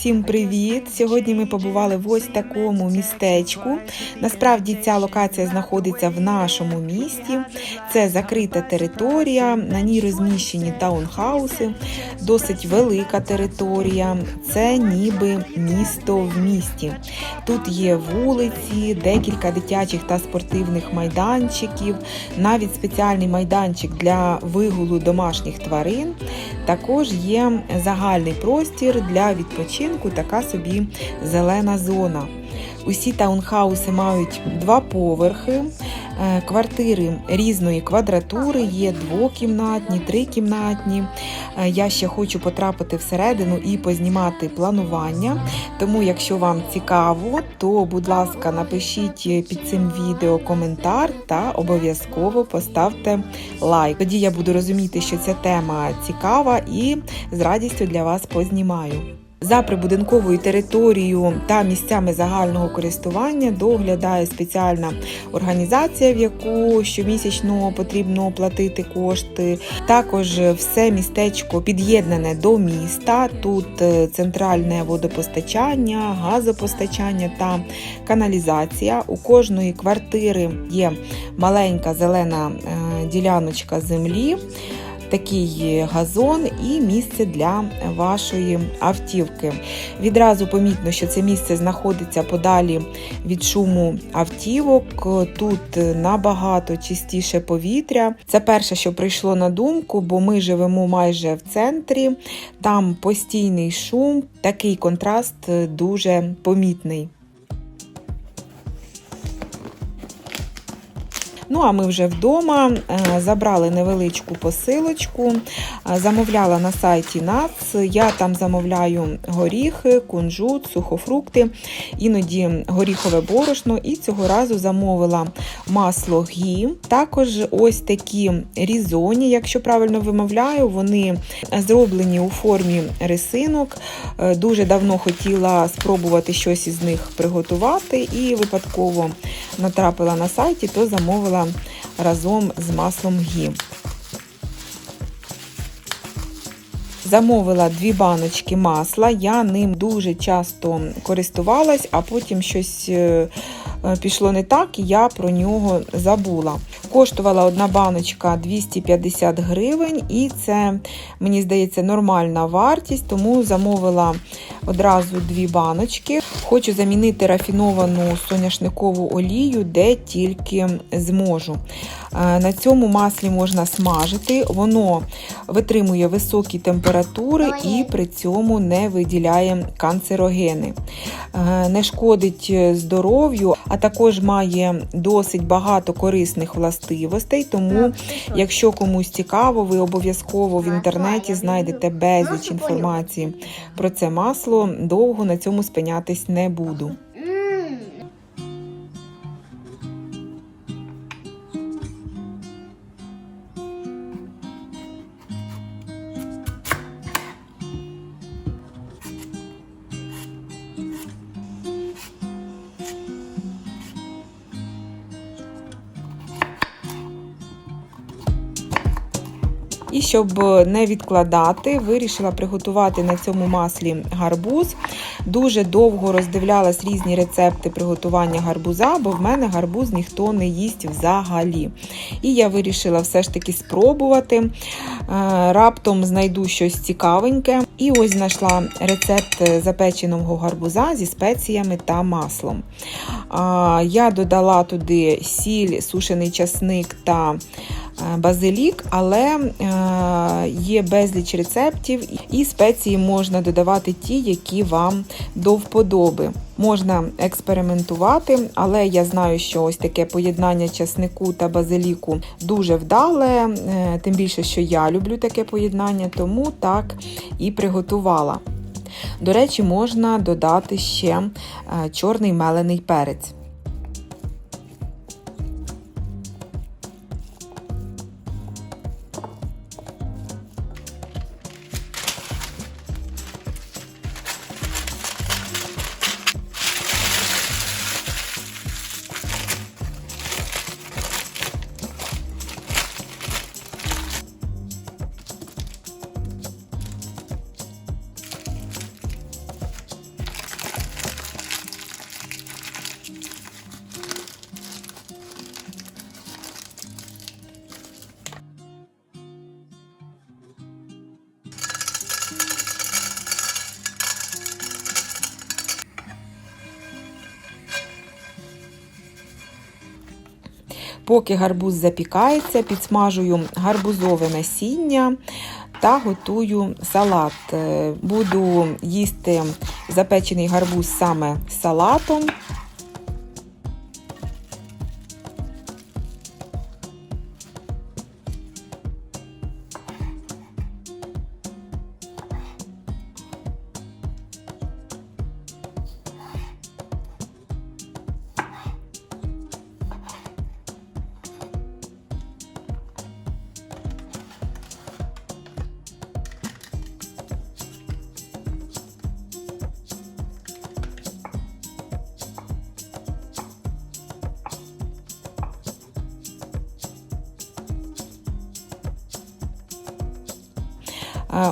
Усім привіт! Сьогодні ми побували в ось такому містечку. Насправді ця локація знаходиться в нашому місті. Це закрита територія, на ній розміщені таунхауси, досить велика територія. Це ніби місто в місті. Тут є вулиці, декілька дитячих та спортивних майданчиків, навіть спеціальний майданчик для вигулу домашніх тварин. Також є загальний простір для відпочинку, така собі зелена зона. Усі таунхауси мають два поверхи, е, квартири різної квадратури, є двокімнатні, трикімнатні. Е, Я ще хочу потрапити всередину і познімати планування. Тому, якщо вам цікаво, то будь ласка, напишіть під цим відео коментар та обов'язково поставте лайк. Тоді я буду розуміти, що ця тема цікава і з радістю для вас познімаю. За прибудинковою територією та місцями загального користування доглядає спеціальна організація, в яку щомісячно потрібно платити кошти. Також все містечко під'єднане до міста. Тут е, центральне водопостачання, газопостачання та каналізація. У кожної квартири є маленька зелена е, діляночка землі такий газон і місце для вашої автівки. Відразу помітно, що це місце знаходиться подалі від шуму автівок. Тут набагато чистіше повітря. Це перше, що прийшло на думку, бо ми живемо майже в центрі, там постійний шум, такий контраст дуже помітний. Ну, а ми вже вдома е, забрали невеличку посилочку, е, замовляла на сайті НАЦ. Я там замовляю горіхи, кунжут, сухофрукти, іноді горіхове борошно, і цього разу замовила масло гі. Також ось такі різоні, якщо правильно вимовляю, вони зроблені у формі рисинок. Е, Дуже давно хотіла спробувати щось із них приготувати, і випадково натрапила на сайті, то замовила разом з маслом гі. Замовила дві баночки масла, я ним дуже часто користувалась, а потім щось е, пішло не так, і я про нього забула. Коштувала одна баночка 250 гривень, і це, мені здається, нормальна вартість, тому замовила одразу дві баночки. Хочу замінити рафіновану соняшникову олію, де тільки зможу. На цьому маслі можна смажити, воно витримує високі температури і при цьому не виділяє канцерогени, не шкодить здоров'ю, а також має досить багато корисних властивостей. Тому, якщо комусь цікаво, ви обов'язково в інтернеті знайдете безліч інформації про це масло. Довго на цьому спинятись не буду. І щоб не відкладати, вирішила приготувати на цьому маслі гарбуз. Дуже довго роздивлялась різні рецепти приготування гарбуза, бо в мене гарбуз ніхто не їсть взагалі. І я вирішила все ж таки спробувати. Е, раптом знайду щось цікавеньке. І ось знайшла рецепт запеченого гарбуза зі спеціями та маслом. Я додала туди сіль, сушений часник та базилік, але є безліч рецептів, і спеції можна додавати ті, які вам до вподоби. Можна експериментувати, але я знаю, що ось таке поєднання часнику та базиліку дуже вдале, тим більше, що я люблю таке поєднання, тому так і приготувала. До речі, можна додати ще чорний мелений перець. Поки гарбуз запікається, підсмажую гарбузове насіння та готую салат. Е, Буду їсти запечений гарбуз саме з салатом.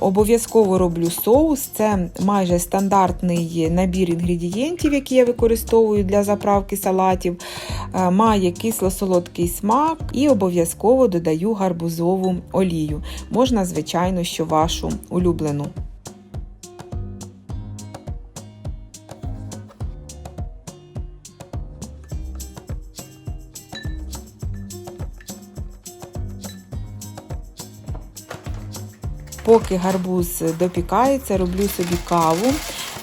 Обов'язково роблю соус. Це майже стандартний набір інгредієнтів, які я використовую для заправки салатів. Е, Має кисло-солодкий смак і обов'язково додаю гарбузову олію. Можна, звичайно, що вашу улюблену. Поки гарбуз допікається, роблю собі каву.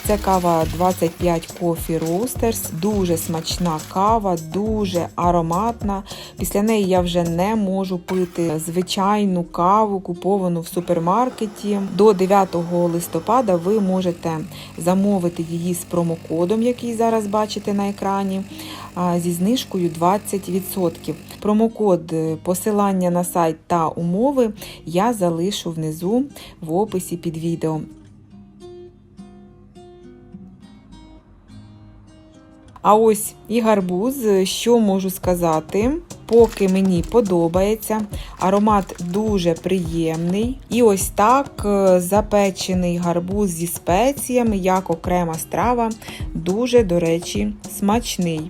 Це кава 25 Coffee Roasters, дуже смачна кава, дуже ароматна. Після неї я вже не можу пити звичайну каву, куповану в супермаркеті. До 9 листопада ви можете замовити її з промокодом, який зараз бачите на екрані, зі знижкою 20%. Промокод, е, посилання на сайт та умови я залишу внизу в описі під відео. А ось і гарбуз, що можу сказати, поки мені подобається. Аромат дуже приємний. І ось так е, запечений гарбуз зі спеціями, як окрема страва, дуже, до речі, смачний.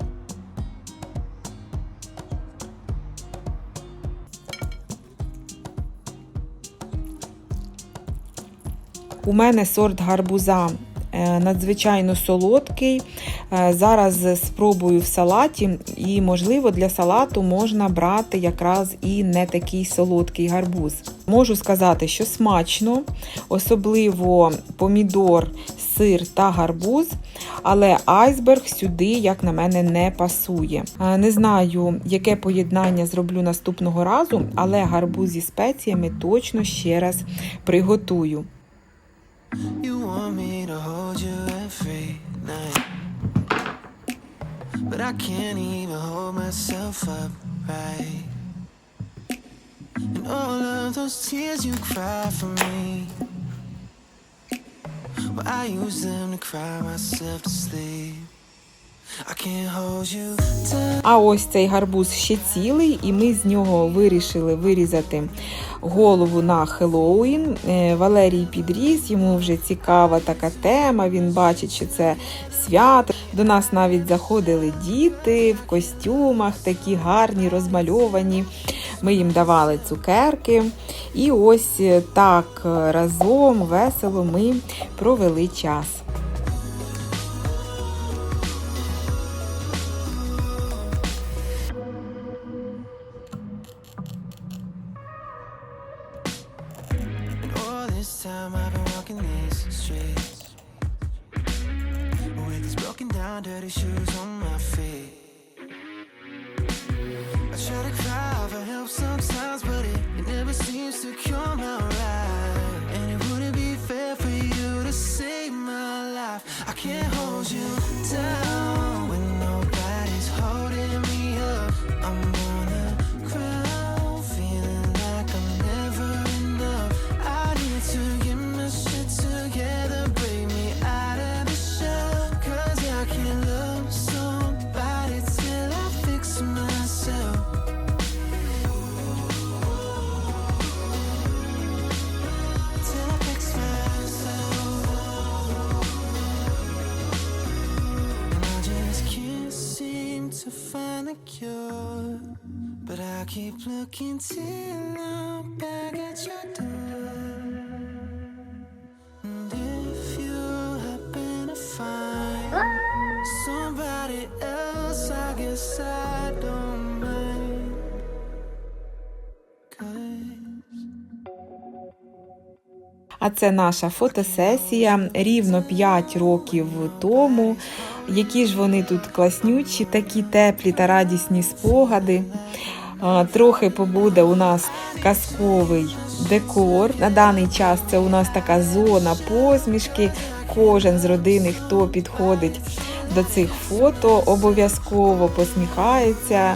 У мене сорт гарбуза е, надзвичайно солодкий. Е, Зараз спробую в салаті, і, можливо, для салату можна брати якраз і не такий солодкий гарбуз. Можу сказати, що смачно, особливо помідор, сир та гарбуз, але айсберг сюди, як на мене, не пасує. Е, Не знаю, яке поєднання зроблю наступного разу, але гарбуз зі спеціями точно ще раз приготую. You want me to hold you every night. But I can't even hold myself up right. And all of those tears you cry for me. Well, I use them to cry myself to sleep. А ось цей гарбуз ще цілий, і ми з нього вирішили вирізати голову на Хеллоуін. Е, Валерій підріс, йому вже цікава така тема. Він бачить, що це свято. До нас навіть заходили діти в костюмах, такі гарні, розмальовані. Ми їм давали цукерки. І ось е, так разом весело ми провели час. Should've I keep looking till I'm back at your door. And if you happen to find somebody else, I guess I don't mind. А це наша фотосесія рівно 5 років тому. Які ж вони тут класнючі, такі теплі та радісні спогади. Трохи побуде у нас казковий декор. На даний час це у нас така зона посмішки. Кожен з родини, хто підходить до цих фото, обов'язково посміхається.